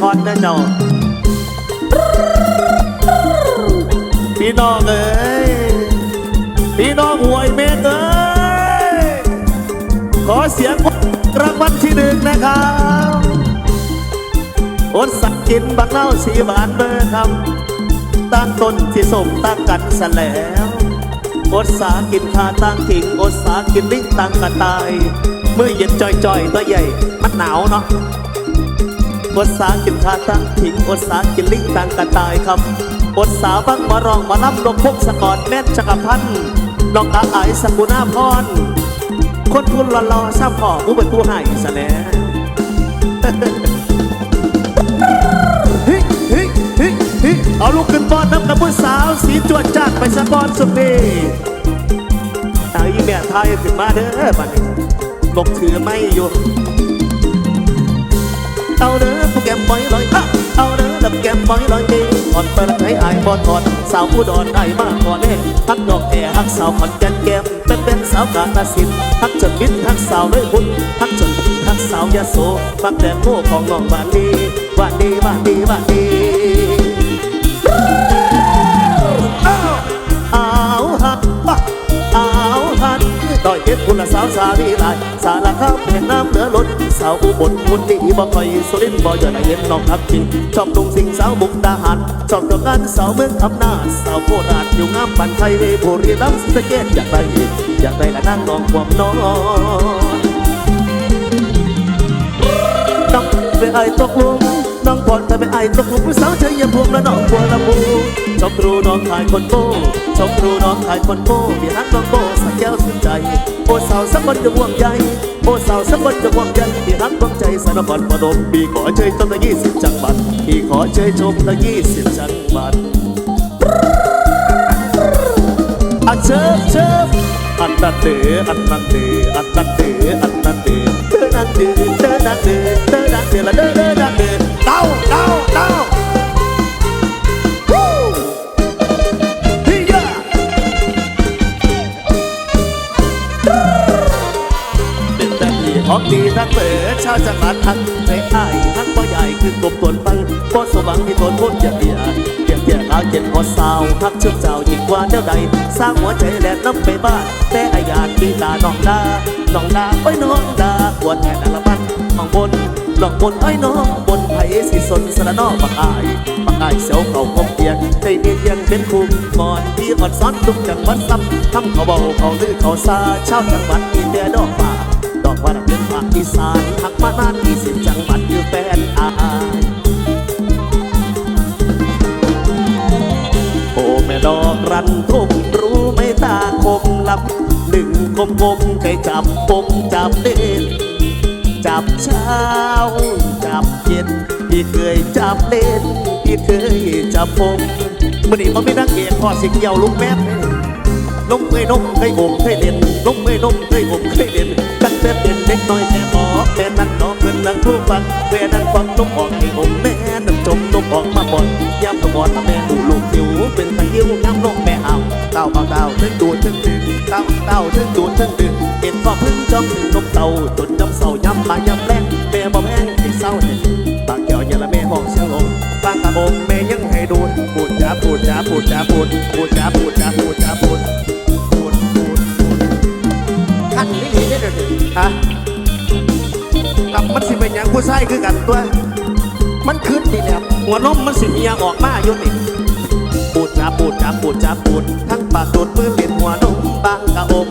พรนะเจ้า พี่น้องเอ้ยพี่น้องหวยเมฆเอ้ยขอเสียงรางวัลที่หนึ่งนะครับอดสักกินบักเล่าสีหวานเบอร์คำตั้งต้นที่สมตั้งกันสแล้วอดสากินคาตั้งถิงอดสากินลิ้งตั้งกระตาย เมื่อเย็นจ่อยๆตัวใหญ่ มันหนาวเนาะ อดสากินคาตั้งถิงอดสากินลิงต่างกระตายครับอดสาบังมารองมารับลงพกสกอดแม่จักรพันธ์นองอาไอสกุณาพร คนทุนรอรอๆทราบพ่อผู้เป็นผู้ให้สแหน่เฮ้เฮ้เฮ้เฮ้เอาลูกขึ้นบอลน้ำกับผู้สาว สีจวดจ้านไปสะกอนสุดนีไอ้แม่ไทยขึ้นมาเด้อบัดนี้ลกถือไม่อยู่ เอาเด้อผู้แก้มปล่อยลอยเอาเด้อดับแก้มปล่อยลอยเองอ่อนเปิดให้อายบอดทอนสาวอุดรได้มากกว่าเน่พักดอกแก่ฮักสาวขอนแก่นแก้มเป็นเป็นสาวกาฬสินพักจนมิตรฮักสาวเลยหุ่นฮักจนพักสาวยาโสฟักแต่โม่ของน้องบ้านดีบ้านดีบ้านดีบ้านดี อยเอ็ดคุณสาวสาวีลาย สารข้าวเพลงน้ำเหลือล้นสาวอุบลมุนดีบ่คอยสุรินบ่อยาได้เห็นน้องทักจริงชอบตรงสิงสาวมุกดาหารชอบตรงงานสาวเมืองอำนาจสาวโคราชอยู่งามปันไทยบุรีรัมย์สะเกดอยากได้อยากได้ละนั่งนองความนอนน้องเป็นไอตกลุมน้องพรแต่เป็นไอตกลุมผู้สาวเธออย่าพวงและน้องบัวละมูชอบครูน้องขายคนโก้ชอบครูน้องขายคนโก้มีฮักน้องโก้สักแก้วสุดใจ โอสาวสักคนจะห่วงใยโอสาวสักคนจะห่วงใยมีฮักดวงใจสารพันประดมปีขอเชยต้นละยี่สิบจังหวัดพี่ขอเชยชมละยี่สิบจังหวัดอันเชิบเชิบอันนันเดอันนันเดอันนันเดอันนันเดเดินนันเดเดินนันเดเดินนันเดละเดินเดินนันเดเต้าเต้าเต้า ของดีทั้งเปิดชาวจังหวัดทั้งใจอ้ายทั้งพ่ใหญ่คือกบตวนฟังโคตรสว่างที่ตนพูดอย่าเดียเกียเกียอาเก็บพอสาวทักเชื่อมเจ้ายิ่งกว่าเจ้าใด สร้างหัวใจแหลกน้ำไปบ้านแต่อายานมีตาน้องดาน้องดาไว้น้องดาปวดแทนอละมันน้องบนน้องบนไอ้น้องบนไผ่สิสนสระนอปักอายปักอายเสียวเขาคมเปียกใจเนียนยังเป็นคุมก่อนที่อ่อนซ้อนทุกจังหวัดซ้ำทำเขาเบาเขาลือเขาซาชาวจังหวัดมีแต่ดอกป่า ดอกว่าเป็นภาคอีสานหักมานานที่สิบจังหวัดอยู่แฟนอายโอ้แม่ดอกรันทุ่มรู้ไม่ตาคมลับหนึ่งคมคมเคยจับปมจับเด่นจับเช้า จับเย็นพี่เคยจับเล่นพี่เคยจับปมมื่อนี้มันไม่นักเอกพอสิเกี่ยวลุกแม่นมเคยนมเคยอมเคยเล่นนมเคยนมเคยอมเคยเล่น แต่เป็นเด็กน้อยแต่หมอแต่นั่นน้องเงินนั่งผู้ฟังแม่นั่งฟังนมออกให้อมแม่นั่งจมนมออกมาบ่อนย้ำกระบอกแม่ดูลูกหิวเป็นตะยิ้วย้ำนมแม่เอาเต้าเอาเต้าถึงดูดถึงดึงเต้าเต้าถึงดูดถึงดึงเห็นก็พึ่งจ้องถึงนมเต่าจนย้ำเศร้าย้ำมาย้ำแรงแม่บ่แม่งให้เศร้าเห็นปากแก้วย่าละแม่ห้องเสียงงฟังกระอมแม่ยังให้ดูดพูดจ้าพูดจ้าพูดจ้าพูดพูดจ้าพูด กับมันสิเป็นหยังผู้ชายคือกันตัว มันขึ้นดีแล้วหัวนมมันสิเมียออกมาอยู่นี่ปูดจ้าปูดจ้าปูดจ้าปูดทั้งปากดูดมือเล่นหัวนมบางกะอม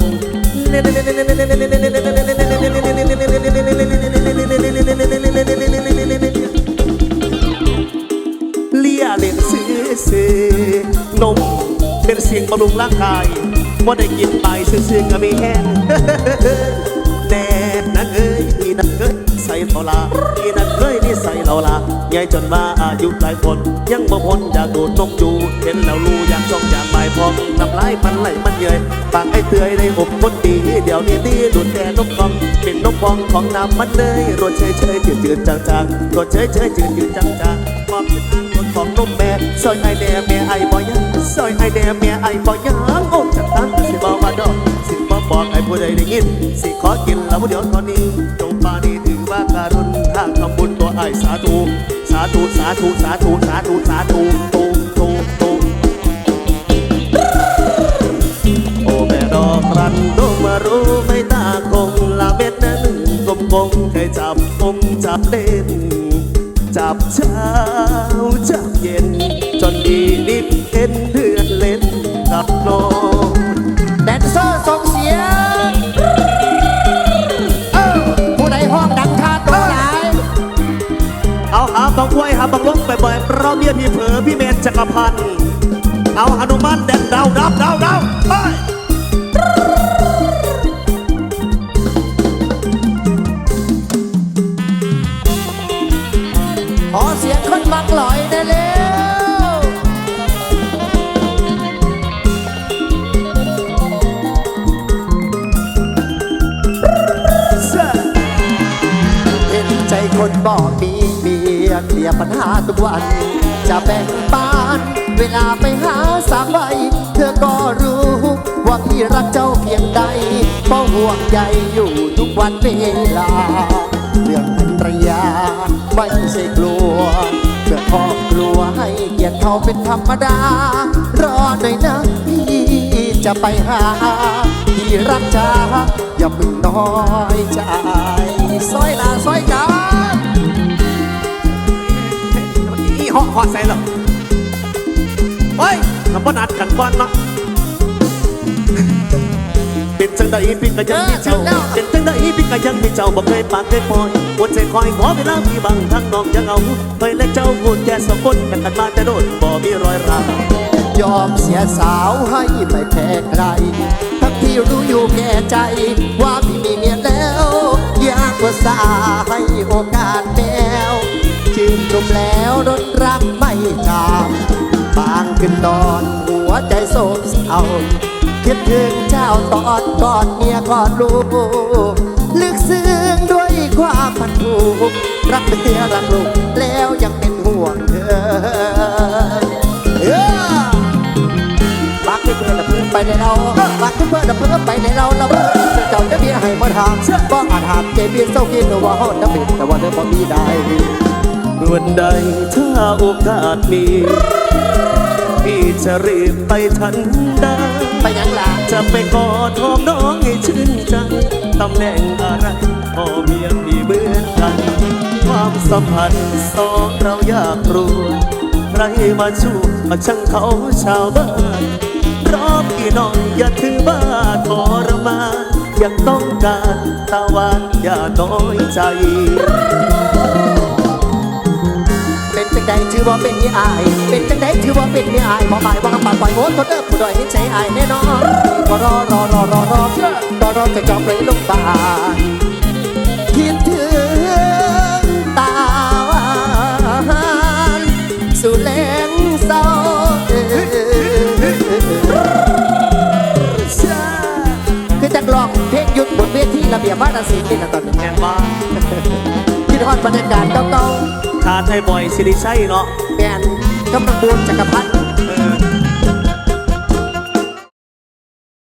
เลียเล่นซื้อซื้อนมเป็นเสียงบำรุงร่างกายว่าได้กินไปซื้อๆก็มีแห้งแน่นักเออ เท่าลาอีนักเอ้ยนี่ใส่เราลาใหญ่จนมาอายุหลายคน ยังบ่พ้นอยากโดดนกจูเห็นแล้วรู้อยากจ้องอยากหมายพองน้ำลายมันไหลมันเยยปากไอ้เตยได้อบคนดีเดี๋ยวนี้ดีดุดแต่นกกองเป็นนกพองของน้ำมันเลยรถเฉยเฉยจืดจืดจางจางรถเฉยเฉยจืดจืดจางจางมอบเป็นอันรถของนมแม่ซอยไอแดงแม่ไอบ่ยังซอยไอแดงแม่ไอบ่ยังโอ้จังตันสิบอกว่าดอกสิบ่บอกให้ผู้ใดได้ยินสิขอกินแล้วเดี๋ยวตอนนี้านีถือว่าการุณทางทำบุญตัวไอ้สาธุ สาธุ สาธุ สาธุ สาธุ สาธุ บ่อยๆเราเมียพี่เผลอพี่เมนจักรพันธ์เอาหนุมานแดนดาวดับดาวดาวไปขอเสียงคนมักลอยได้แล้ว สียปัญหาทุกวัน จะแบ่งปันเวลาไปหาสามใบเธอก็รู้ ว่าพี่รักเจ้าเพียงใดเพราะห่วงใยอยู่ทุกวันเวลา เรื่องภรรยาไม่ใช่กลัวเพื่อครอบครัวให้เกียรติเขาเป็นธรรมดา รอหน่อยนะพี่จะไปหาที่รักจ้าอย่าเพิ่งน้อยใจซอยหนาซอยกัน หอหอใส่หรอเฮ้ยทำบ้านัดกันบ้านเนาะเป็นจังใดพี่ก็ยังมีเจ้าเป็นจังใดพี่ก็ยังมีเจ้าบ่เคยปากเคยปล่อยอดใจคอยขอเวลามีบางทั้งน้องยังเอาเคยและเจ้าพูดแค่สองคนกันกันมาแต่โดนบ่มีรอยร้าวยอมเสียสาวให้ไม่แพ้ใครทั้งที่รู้อยู่แก่ใจ ว่าพี่มีเมียแล้วอยากว่าสาให้โอกาสแมวชื่นชมแล้วรถ นอน หัวใจโศกเศร้าคิดถึงเจ้าตอนกอดเมียกอดลูกลึกซึ้งด้วยความพันผูกรักเมียรักลูกแล้วยังเป็นห่วงเธอรักเพื่อนละเพื่อนไปในเราบักที่เพื่อนละเพื่อนไปในเราเราเพื่อนเจ้าจะมีให้มาถามก็อาจถามเจเบียเศร้ากินว่าเขาจะเป็นแต่ว่าเธอบ่มีได้วันใดถ้าโอกาสมี จะรีบไปทันใดไปยังล่ะจะไปกอดหอมน้องให้ชื่นใจตำแหน่งอะไรพ่อเมียพี่เหมือนกัน ความสัมพันธ์สองเราอยากรู้ใครมาชูมาช่างเขาชาวบ้านรอพี่น้องอย่าถือบ้าทรมานอยากต้องการตาหวานอย่าน้อยใจเป็น จังใดถือว่าเป็นนี่อาย เป็นจังใดถือว่าเป็นนี่อายบอกอายว่าปากปล่อยโมดคนเด้อผู้ดอยให้ใจอายแน่นอนก็รอรอรอรอรอรอรอจะจอมเลยลงบานคิดถึงตาหวานสู่แลงเศร้าคือจักลองเพลงหยุดบนเวทีระเบียบวัฒนศิลป์นี่นะตอนนี้แม่นว่าคิดฮอดบรรยากาศเก่า ขาดให้บ่อยสิริชัยเนาะๆแมนกำลังบูนจักรพันธ์